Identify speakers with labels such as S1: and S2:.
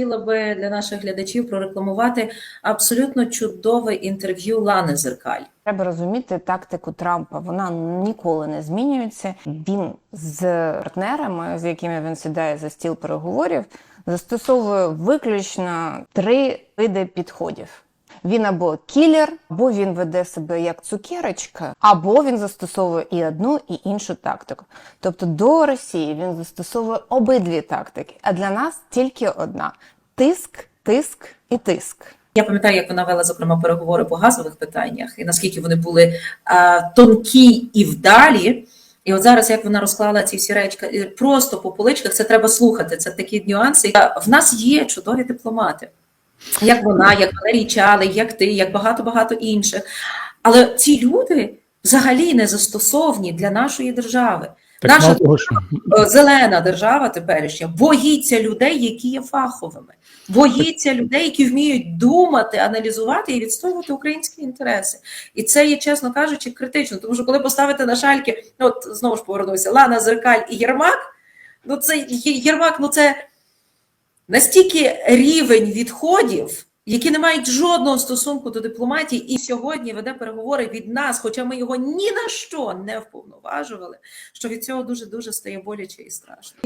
S1: Хотіла би для наших глядачів прорекламувати абсолютно чудове інтерв'ю Лани Зеркаль.
S2: Треба розуміти тактику Трампа. Вона ніколи не змінюється. Він з партнерами, з якими він сідає за стіл переговорів, застосовує виключно три види підходів. Він або кілер, або він веде себе як цукерочка, або він застосовує і одну, і іншу тактику. Тобто до Росії він застосовує обидві тактики, а для нас тільки одна: тиск, тиск і тиск.
S1: Я пам'ятаю, як вона вела зокрема переговори по газових питаннях, і наскільки вони були а, тонкі і вдалі. І от зараз, як вона розклала ці всі речі, і просто по поличках, це треба слухати. Це такі нюанси. В нас є чудові дипломати, як вона, як Валерій Чалий, як ти, як багато-багато інших. Але ці люди взагалі не застосовні для нашої держави.
S3: Так
S1: Наша
S3: що
S1: Е, зелена держава теперішня боїться людей, які є фаховими, боїться людей, які вміють думати, аналізувати і відстоювати українські інтереси. І це є, чесно кажучи, критично. Тому що коли поставити на шальки, от знову ж повернуся, Лана Зеркаль і Єрмак, ну це Єрмак, ну це настільки рівень відходів. Які не мають жодного стосунку до дипломатії, і сьогодні веде переговори від нас, хоча ми його ні на що не вповноважували, що від цього дуже дуже стає боляче і страшно.